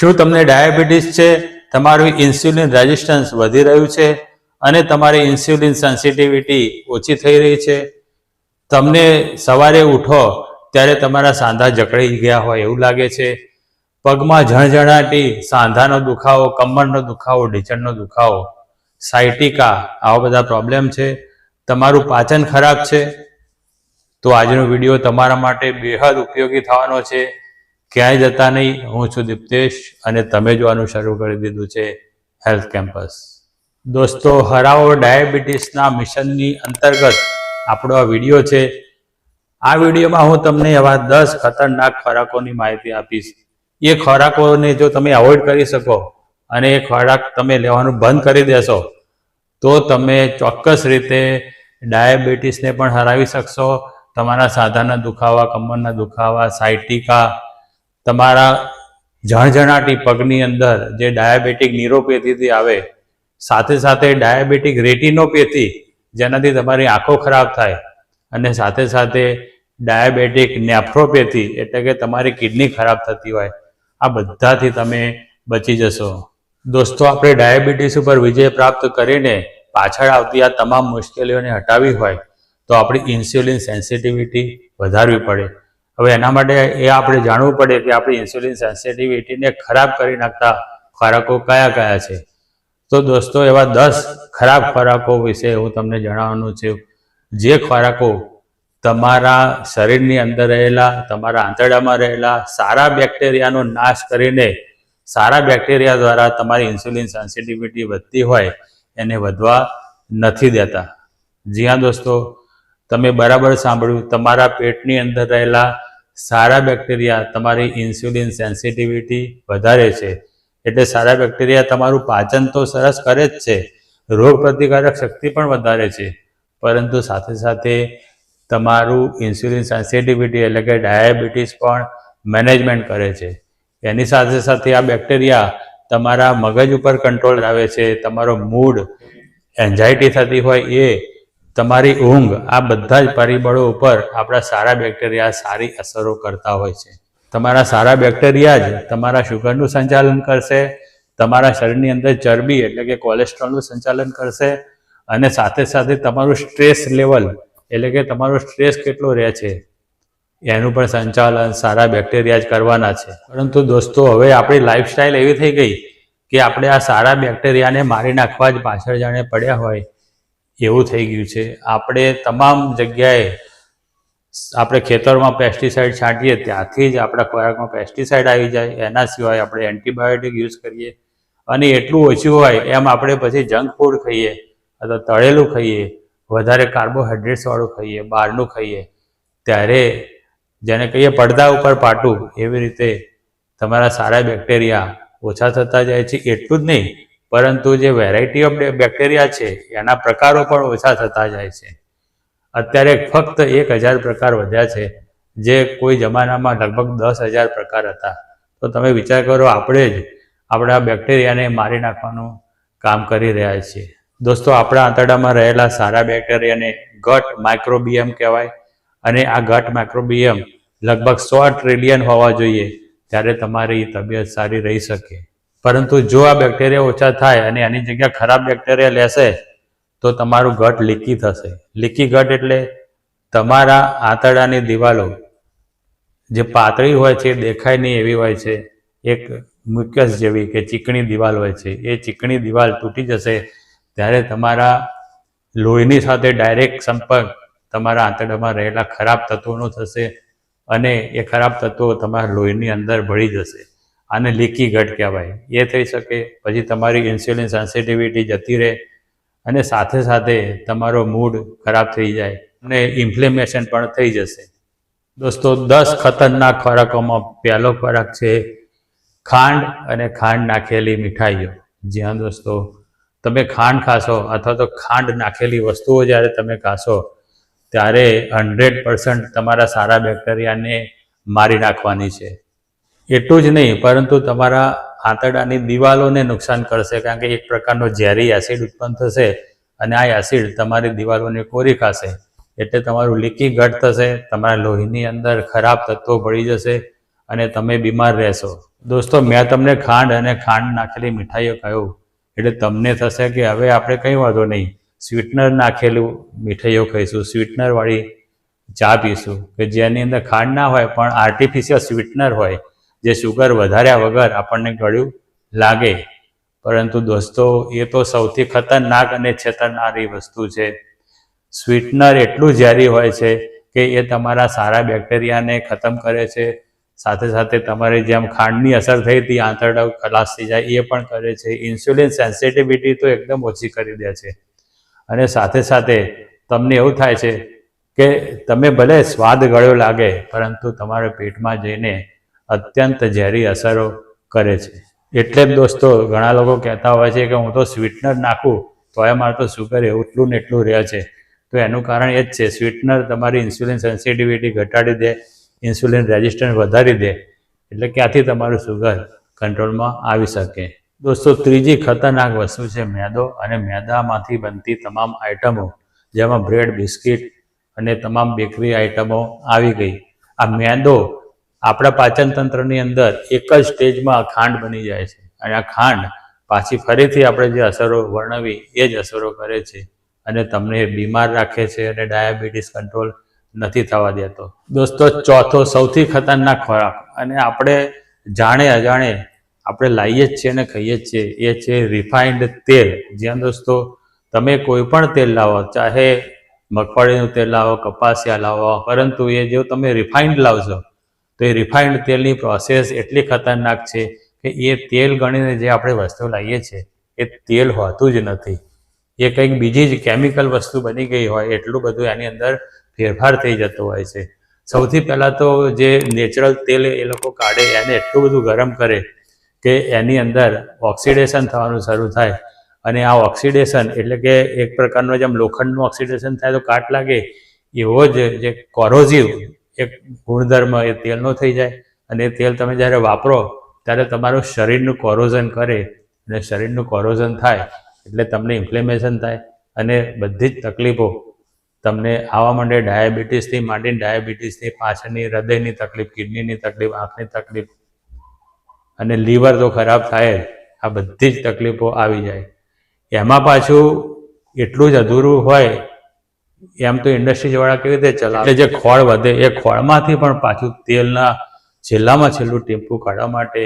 શું તમને ડાયાબિટીસ છે? તમારું ઇન્સ્યુલિન રેઝિસ્ટન્સ વધી રહ્યું છે અને તમારી ઇન્સ્યુલિન સેન્સિટિવિટી ઓછી થઈ રહી છે. તમને સવારે ઉઠો ત્યારે તમારા સાંધા જકડાઈ ગયા હોય એવું લાગે છે. પગમાં ઝણઝણાટી, સાંધાનો દુખાવો, કમરનો દુખાવો, ઢીચણનો દુખાવો, સાયટિકા આવા બધા પ્રોબ્લેમ છે. તમારું પાચન ખરાબ છે. તો આજનો વીડિયો તમારા માટે બેહદ ઉપયોગી થવાનો છે. ક્યાંય જતા નહીં. હું છું દીપ્તેશ અને તમે જોવાનું શરૂ કરી દીધું છે હેલ્થ કેમ્પસ દોસ્તો હરાવો ડાયાબિટીસના મિશનની અંતર્ગત આપણો આ વીડિયો છે. આ વિડીયોમાં હું તમને એવા દસ ખતરનાક ખોરાકોની માહિતી આપીશ. એ ખોરાકોને જો તમે અવોઇડ કરી શકો અને એ ખોરાક તમે લેવાનું બંધ કરી દેશો, તો તમે ચોક્કસ રીતે ડાયાબિટીસને પણ હરાવી શકશો. તમારા સાધાના દુખાવા, કમરના દુખાવા, સાયટિકા તમારા ઝણઝણાટી પગની અંદર જે ડાયાબિટીક ન્યુરોપેથીથી આવે, સાથે સાથે ડાયાબિટીક રેટિનોપેથી જેનાથી તમારી આંખો ખરાબ થાય અને સાથે સાથે ડાયાબિટીક નેફ્રોપેથી એટલે કે તમારી કિડની ખરાબ થતી હોય, આ બધાથી તમે બચી જશો. દોસ્તો, આપણે ડાયાબિટીસ ઉપર વિજય પ્રાપ્ત કરીને પાછળ આવતી આ તમામ મુશ્કેલીઓને હટાવી હોય, તો આપણી ઇન્સ્યુલિન સેન્સિટિવિટી વધારવી પડે. હવે એના માટે એ આપણે જાણવું પડે કે આપણી ઇન્સ્યુલિન સેન્સિટિવિટીને ખરાબ કરી નાખતા ખોરાકો કયા કયા છે. તો દોસ્તો, એવા દસ ખરાબ ખોરાકો વિશે હું તમને જણાવવાનું છું. જે ખોરાકો તમારા શરીરની અંદર રહેલા, તમારા આંતરડામાં રહેલા, સારા બેક્ટેરિયાનો નાશ કરીને, સારા બેક્ટેરિયા દ્વારા તમારી ઇન્સ્યુલિન સેન્સિટિવિટી વધતી હોય, એને વધવા નથી દેતા. જી દોસ્તો, તમે બરાબર સાંભળ્યું, તમારા પેટની અંદર રહેલા સારા બેક્ટેરિયા તમારી ઇન્સ્યુલિન સેન્સિટિવિટી વધારે છે. એટલે સારા બેક્ટેરિયા તમારું પાચન તો સરસ કરે જ છે. રોગ પ્રતિકારક શક્તિ પણ વધારે છે. પરંતુ સાથે સાથે તમારું ઇન્સ્યુલિન સેન્સિટિવિટી એટલે કે ડાયાબિટીસ પણ મેનેજમેન્ટ કરે છે. એની સાથે સાથે આ બેક્ટેરિયા તમારા મગજ ઉપર કંટ્રોલ લાવે છે. તમારો મૂડ એન્ઝાયટી થતી હોય એ તમારી ઊંઘ, આ બધા જ પરિબળો ઉપર આપણા સારા બેક્ટેરિયા સારી અસરો કરતા હોય છે. તમારા સારા બેક્ટેરિયા જ તમારા શુગરનું સંચાલન કરશે, તમારા શરીરની અંદર ચરબી એટલે કે કોલેસ્ટ્રોલનું સંચાલન કરશે અને સાથે સાથે તમારું સ્ટ્રેસ લેવલ એટલે કે તમારો સ્ટ્રેસ કેટલો રહે છે, એનું પણ સંચાલન સારા બેક્ટેરિયા જ કરવાના છે. પરંતુ દોસ્તો, હવે આપણી લાઈફસ્ટાઈલ એવી થઈ ગઈ કે આપણે આ સારા બેક્ટેરિયાને મારી નાખવા જ પાછળ જાણે પડ્યા હોય. એવું થઈ ગયું છે. આપણે તમામ જગ્યાએ આપણે ખેતરમાં પેસ્ટિસાઇડ છાંટીએ ત્યાંથી જ આપણા ખોરાકમાં પેસ્ટિસાઇડ આવી જાય. એના સિવાય આપણે એન્ટીબાયોટિક યુઝ કરીએ. અને એટલું ઓછું હોય એમ આપણે પછી જંક ફૂડ ખાઈએ અથવા તળેલું ખાઈએ, વધારે કાર્બોહાઈડ્રેટ્સવાળું ખાઈએ, બહારનું ખાઈએ. ત્યારે જેને કહીએ પડદા ઉપર પાટું, એવી રીતે તમારા સારા બેક્ટેરિયા ઓછા થતા જાય છે. એટલું જ નહીં પરંતુ જે વેરાયટી ઓફ બેક્ટેરિયા છે, એના પ્રકારો પણ ઓછા થતા જાય છે. અત્યારે ફક્ત એક હજાર પ્રકાર વધ્યા છે, જે કોઈ જમાનામાં લગભગ દસ હજાર પ્રકાર હતા. તો તમે વિચાર કરો, આપણે જ આપણા બેક્ટેરિયાને મારી નાખવાનું કામ કરી રહ્યા છીએ. દોસ્તો, આપણા આંતરડામાં રહેલા સારા બેક્ટેરિયાને ગટ માઇક્રોબિયમ કહેવાય. અને આ ગટ માઇક્રોબિયમ લગભગ સો ટ્રિલિયન હોવા જોઈએ, ત્યારે તમારી તબિયત સારી રહી શકે. પરંતુ જો આ બેક્ટેરિયા ઓછા થાય અને એની જગ્યા ખરાબ બેક્ટેરિયા લેશે, તો તમારું ગટ લીકી થશે. લીકી ગટ એટલે તમારા આંતરડાની દિવાલો જે પાતળી હોય છે, દેખાય નહીં એવી હોય છે, એક મ્યુકસ જેવી કે ચીકણી દિવાલ હોય છે. એ ચીકણી દિવાલ તૂટી જશે ત્યારે તમારા લોહીની સાથે ડાયરેક્ટ સંપર્ક તમારા આંતરડામાં રહેલા ખરાબ તત્વોનો થશે અને એ ખરાબ તત્વો તમારા લોહીની અંદર ભળી જશે. આને લીકી ગટ કહેવાય. એ થઈ શકે, પછી તમારી ઇન્સ્યુલિન સેન્સિટિવિટી જતી રહે અને સાથે સાથે તમારો મૂડ ખરાબ થઈ જાય અને ઇન્ફ્લેમેશન પણ થઈ જશે. દોસ્તો, દસ ખતરનાક ખોરાકોમાં પહેલો ખોરાક છે ખાંડ અને ખાંડ નાખેલી મીઠાઈઓ. જ્યાં દોસ્તો, તમે ખાંડ ખાશો અથવા તો ખાંડ નાખેલી વસ્તુઓ જ્યારે તમે ખાશો, ત્યારે હંડ્રેડ પર્સન્ટ તમારા સારા બેક્ટેરિયાને મારી નાખવાની છે. એટલું જ નહીં, પરંતુ તમારા આંતરડાની દિવાલોને નુકસાન કરશે, કારણ કે એક પ્રકારનો ઝેરી એસિડ ઉત્પન્ન થશે અને આ એસિડ તમારી દિવાલોને કોરી ખાશે. એટલે તમારું લીકી ગટ થશે, તમારા લોહીની અંદર ખરાબ તત્વો ભળી જશે અને તમે બીમાર રહેશો. દોસ્તો, મેં તમને ખાંડ અને ખાંડ નાખેલી મીઠાઈઓ કહ્યું, એટલે તમને થશે કે હવે આપણે કંઈ વાંધો નહીં. સ્વીટનર નાખેલું મીઠાઈઓ ખાઈશું, સ્વીટનરવાળી ચા પીશું, કે જેની અંદર ખાંડ ના હોય પણ આર્ટિફિશિયલ સ્વીટનર હોય. જે સુગર વધાર્યા વગર આપણને ગળ્યું લાગે. પરંતુ દોસ્તો, એ તો સૌથી ખતરનાક અને છેતરનારી વસ્તુ છે. સ્વીટનર એટલું ઝેરી હોય છે કે એ તમારા સારા બેક્ટેરિયાને ખતમ કરે છે. સાથે સાથે તમારી જેમ ખાંડની અસર થઈ હતી આંતરડા ખલાસ થઈ જાય, એ પણ કરે છે. ઇન્સ્યુલિન સેન્સિટિવિટી તો એકદમ ઓછી કરી દે છે. અને સાથે સાથે તમને એવું થાય છે કે તમે ભલે સ્વાદ ગળ્યો લાગે, પરંતુ તમારા પેટમાં જઈને અત્યંત ઝેરી અસરો કરે છે. એટલે જ દોસ્તો, ઘણા લોકો કહેતા હોય છે કે હું તો સ્વીટનર નાખું તો એ મારે તો સુગર એટલું ને એટલું રહે છે. તો એનું કારણ એ જ છે, સ્વીટનર તમારી ઇન્સ્યુલિન સેન્સિટિવિટી ઘટાડી દે, ઇન્સ્યુલિન રેઝિસ્ટન્સ વધારી દે, એટલે ક્યાંથી તમારું સુગર કંટ્રોલમાં આવી શકે. દોસ્તો, ત્રીજી ખતરનાક વસ્તુ છે મેદો અને મેદામાંથી બનતી તમામ આઇટમો, જેમાં બ્રેડ, બિસ્કિટ અને તમામ બેકરી આઇટમો આવી ગઈ. આ મેદો આપણા પાચન તંત્રની અંદર એક જ સ્ટેજમાં ખાંડ બની જાય છે. અને આ ખાંડ પાછી ફરીથી આપણે જે અસરો વર્ણવી, એ જ અસરો કરે છે. અને તમને બીમાર રાખે છે અને ડાયાબિટીસ કંટ્રોલ નથી થવા દેતો. દોસ્તો, ચોથો સૌથી ખતરનાક ખોરાક, અને આપણે જાણે અજાણે આપણે લાવીએ જ છીએ અને ખાઈએ જ છીએ, એ છે રિફાઇન્ડ તેલ. જ્યાં દોસ્તો, તમે કોઈ પણ તેલ લાવો, ચાહે મગફળીનું તેલ લાવો, કપાસિયા લાવો, પરંતુ એ જો તમે રિફાઇન્ડ લાવશો તો એ રિફાઇન્ડ તેલની પ્રોસેસ એટલી ખતરનાક છે કે એ તેલ ગણીને જે આપણે વસ્તુ લાવીએ છીએ, એ તેલ હોતું જ નથી. એ કંઈક બીજી જ કેમિકલ વસ્તુ બની ગઈ હોય, એટલું બધું એની અંદર ફેરફાર થઈ જતો હોય છે. સૌથી પહેલાં તો જે નેચરલ તેલ એ લોકો કાઢે, એને એટલું બધું ગરમ કરે કે એની અંદર ઓક્સિડેશન થવાનું શરૂ થાય. અને આ ઓક્સિડેશન એટલે કે એક પ્રકારનો જેમ લોખંડનું ઓક્સિડેશન થાય તો કાટ લાગે, એવો જ જે કોરોઝિવ એક ગુણધર્મ એ તેલનો થઈ જાય અને એ તેલ તમે જ્યારે વાપરો, ત્યારે તમારું શરીરનું કોરોઝન કરે અને શરીરનું કોરોઝન થાય એટલે તમને ઇન્ફ્લેમેશન થાય અને બધી જ તકલીફો તમને આવવા માંડે ડાયાબિટીસથી માંડીને ડાયાબિટીસથી પાછળની હૃદયની તકલીફ, કિડનીની તકલીફ, આંખની તકલીફ અને લીવર તો ખરાબ થાય આ બધી જ તકલીફો આવી જાય. એમાં પાછું એટલું જ અધૂરું હોય એમ તો ઇન્ડસ્ટ્રીઝવાળા કેવી રીતે ચલાવે? એટલે જે ખોળ વધે, એ ખોળમાંથી પણ પાછું તેલના છેલ્લામાં છેલ્લું ટીમ્પું કાઢવા માટે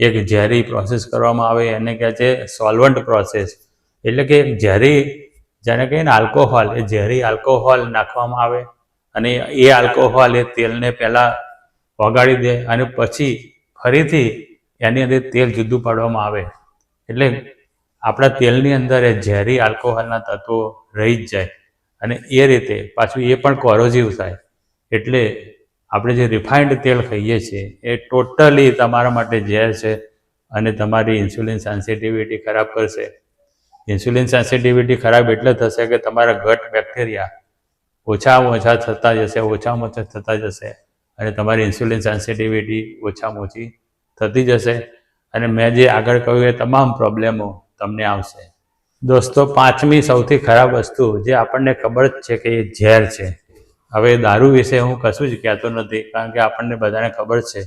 એક ઝેરી પ્રોસેસ કરવામાં આવે, એને કહે છે સોલ્વન્ટ પ્રોસેસ એટલે કે ઝેરી, જેને કહીએ ને આલ્કોહોલ એ ઝેરી આલ્કોહોલ નાખવામાં આવે અને એ આલ્કોહોલ એ તેલને પહેલાં વગાડી દે અને પછી ફરીથી એની અંદર તેલ જુદું પાડવામાં આવે. એટલે આપણા તેલની અંદર એ ઝેરી આલ્કોહોલના તત્વો રહી જ જાય. અને એ રીતે પાછું એ પણ કોરોઝિવ થાય. એટલે આપણે જે રિફાઇન્ડ તેલ ખાઈએ છીએ, એ ટોટલી તમારા માટે ઝેર છે અને તમારી ઇન્સ્યુલિન સેન્સિટિવિટી ખરાબ કરશે. ઇન્સ્યુલિન સેન્સિટિવિટી ખરાબ એટલે થશે કે તમારા ગટ બેક્ટેરિયા ઓછામાં ઓછા થતા જશે, ઓછામાં ઓછા થતા જશે અને તમારી ઇન્સ્યુલિન સેન્સિટિવિટી ઓછામાં ઓછી થતી જશે. અને મેં જે આગળ કહ્યું એ તમામ પ્રોબ્લેમો તમને આવશે. દોસ્તો, પાંચમી સૌથી ખરાબ વસ્તુ જે આપણને ખબર જ છે કે એ ઝેર છે. હવે દારૂ વિશે હું કશું જ કહેતો નથી, કારણ કે આપણને બધાને ખબર છે.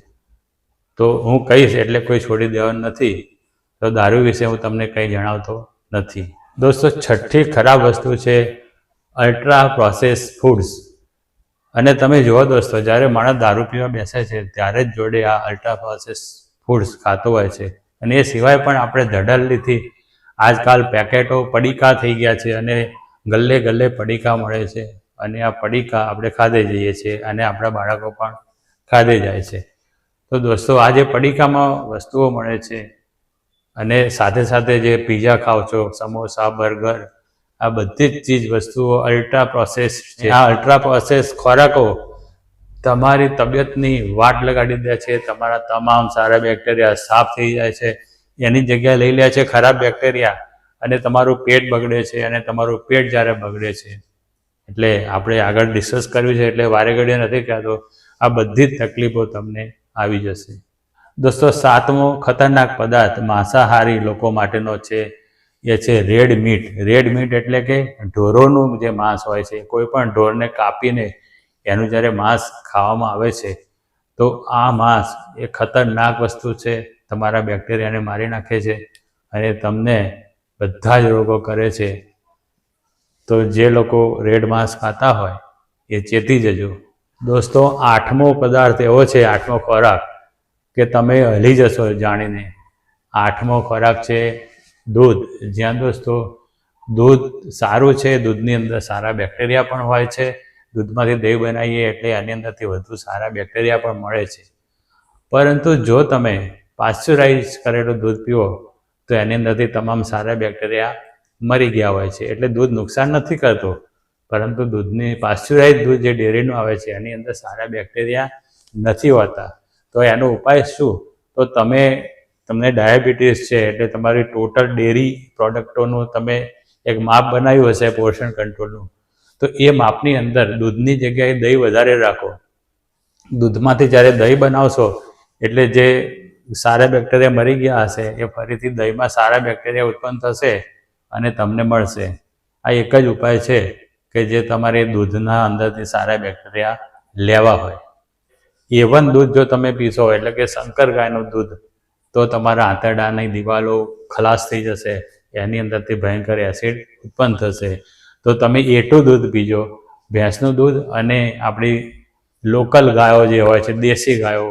તો હું કહીશ એટલે કોઈ છોડી દેવાનું નથી. તો દારૂ વિશે હું તમને કંઈ જણાવતો નથી. દોસ્તો, છઠ્ઠી ખરાબ વસ્તુ છે અલ્ટ્રા પ્રોસેસ ફૂડ્સ અને તમે જુઓ દોસ્તો, જ્યારે માણસ દારૂ પીવા બેસે છે, ત્યારે જ જોડે આ અલ્ટ્રા પ્રોસેસ ફૂડ્સ ખાતો હોય છે. અને એ સિવાય પણ આપણે ધડલ્લીથી આજકાલ પેકેટો પડીકા થઈ ગયા છે અને ગલ્લે ગલ્લે પડીકા મળે છે. અને આ પડીકા આપણે ખાધે જઈએ છીએ અને આપણા બાળકો પણ ખાધે જાય છે. તો દોસ્તો, આ જે પડીકામાં વસ્તુઓ મળે છે અને સાથે સાથે જે પીઝા ખાઓ છો, સમોસા, બર્ગર, આ બધી જ ચીજ વસ્તુઓ અલ્ટ્રા પ્રોસેસ છે. આ અલ્ટ્રા પ્રોસેસ ખોરાકો તમારી તબિયતની વાટ લગાડી દે છે. તમારા તમામ સારા બેક્ટેરિયા સાફ થઈ જાય છે. એની જગ્યાએ લઈ લે છે ખરાબ બેક્ટેરિયા અને તમારું પેટ બગડે છે અને તમારું પેટ જ્યારે બગડે છે. એટલે આપણે આગળ ડિસ્કસ કર્યું છે, એટલે વારે ઘડીએ નથી કહેતો. આ બધી જ તકલીફો તમને આવી જશે. દોસ્તો, સાતમો ખતરનાક પદાર્થ માંસાહારી લોકો માટેનો છે, એ છે રેડ મીટ રેડ મીટ એટલે કે ઢોરોનું જે માંસ હોય છે, કોઈ પણ ઢોરને કાપીને એનું જ્યારે માંસ ખાવામાં આવે છે, તો આ માંસ એ ખતરનાક વસ્તુ છે. તમારા બેક્ટેરિયાને મારી નાખે છે અને તમને બધા જ રોગો કરે છે. તો જે લોકો રેડ માંસ ખાતા હોય એ ચેતી જજો. દોસ્તો, આઠમો પદાર્થ એવો છે, આઠમો ખોરાક, કે તમે હલી જશો જાણીને. આઠમો ખોરાક છે દૂધ. જ્યાં દોસ્તો, દૂધ સારું છે, દૂધની અંદર સારા બેક્ટેરિયા પણ હોય છે. દૂધમાંથી દહીં બનાવીએ એટલે આની અંદરથી વધુ સારા બેક્ટેરિયા પણ મળે છે. પરંતુ જો તમે પાશ્ચરાઇઝ કરેલું દૂધ પીવો, તો એની અંદરથી તમામ સારા બેક્ટેરિયા મરી ગયા હોય છે. એટલે દૂધ નુકસાન નથી કરતું, પરંતુ દૂધની પાસ્ચ્યુરાઇઝ દૂધ જે ડેરીનું આવે છે, એની અંદર સારા બેક્ટેરિયા નથી હોતા. તો એનો ઉપાય શું? તો તમે, તમને ડાયાબિટીસ છે, એટલે તમારી ટોટલ ડેરી પ્રોડક્ટોનું તમે એક માપ બનાવ્યું હશે, પોર્શન કંટ્રોલનું. તો એ માપની અંદર દૂધની જગ્યાએ દહીં વધારે રાખો. દૂધમાંથી જ્યારે દહીં બનાવશો, એટલે જે સારા બેક્ટેરિયા મરી ગયા હશે, એ ફરીથી દહીંમાં સારા બેક્ટેરિયા ઉત્પન્ન થશે અને તમને મળશે. આ એક જ ઉપાય છે કે જે તમારે દૂધના અંદરથી સારા બેક્ટેરિયા લેવા હોય. એવન દૂધ જો તમે પીશો, એટલે કે શંકર ગાયનું દૂધ, તો તમારા આંતરડાની દિવાલો ખલાસ થઈ જશે, એની અંદરથી ભયંકર એસિડ ઉત્પન્ન થશે. તો તમે એટું દૂધ પીજો, ભેંસનું દૂધ અને આપણી લોકલ ગાયો જે હોય છે, દેશી ગાયો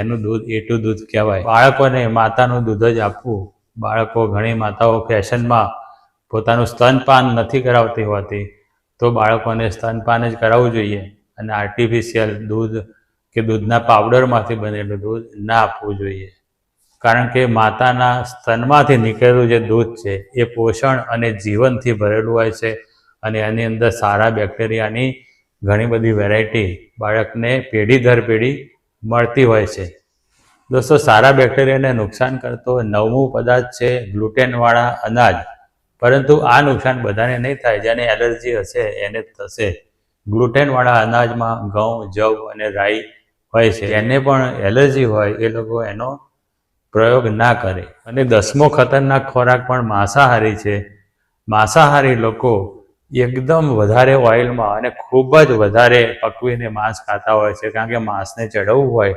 એનું દૂધ, એટું દૂધ કહેવાય. બાળકોને માતાનું દૂધ જ આપવું. બાળકો ઘણી માતાઓ ફેશનમાં પોતાનું સ્તનપાન નથી કરાવતી હોતી. તો બાળકોને સ્તનપાન જ કરાવવું જોઈએ અને આર્ટિફિશિયલ દૂધ કે દૂધના પાવડરમાંથી બનેલું દૂધ ના આપવું જોઈએ. કારણ કે માતાના સ્તનમાંથી નીકળેલું જે દૂધ છે, એ પોષણ અને જીવનથી ભરેલું હોય છે અને એની અંદર સારા બેક્ટેરિયાની ઘણી બધી વેરાયટી બાળકને પેઢી દર પેઢી મળતી હોય છે. દોસ્તો, સારા બેક્ટેરિયાને નુકસાન કરતો નવમું પદાર્થ છે ગ્લુટેનવાળા અનાજ. પરંતુ આ નુકસાન બધાને નહીં થાય, જેને એલર્જી હશે એને થશે. ગ્લુટેનવાળા અનાજમાં ઘઉં, જવ અને રાઈ હોય છે. એને પણ એલર્જી હોય, એ લોકો એનો પ્રયોગ ના કરે. અને દસમો ખતરનાક ખોરાક પણ માંસાહારી છે. માંસાહારી લોકો એકદમ વધારે ઓઇલમાં અને ખૂબ જ વધારે પકવીને માંસ ખાતા હોય છે, કારણ કે માંસને ચડવવું હોય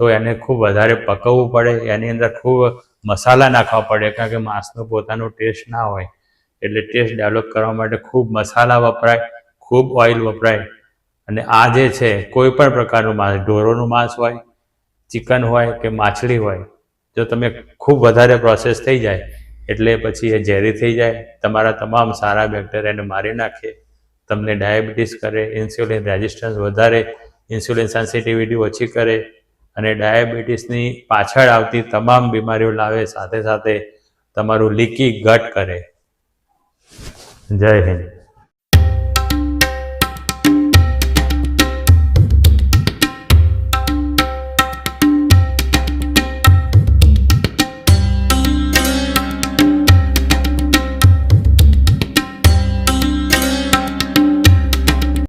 તો એને ખૂબ વધારે પકવવું પડે, એની અંદર ખૂબ મસાલા નાખવા પડે, કારણ કે માંસનો પોતાનો ટેસ્ટ ના હોય. એટલે ટેસ્ટ ડેવલપ કરવા માટે ખૂબ મસાલા વપરાય, ખૂબ ઓઇલ વપરાય. અને આ જે છે, કોઈ પણ પ્રકારનું માંસ, ઢોરોનું માંસ હોય, ચિકન હોય કે માછલી હોય, જો તમે ખૂબ વધારે પ્રોસેસ થઈ જાય એટલે પછી એ ઝેરી થઈ જાય. તમારા તમામ સારા બેક્ટેરિયાને મારી નાખે. તમને ડાયાબિટીસ કરે, ઇન્સ્યુલિન રેઝિસ્ટન્સ વધારે, ઇન્સ્યુલિન સેન્સિટિવિટી ઓછી કરે અને ડાયાબિટીસની પાછળ આવતી તમામ બીમારીઓ લાવે, સાથે સાથે તમારું લીકી ગટ કરે. જય હિન્દ.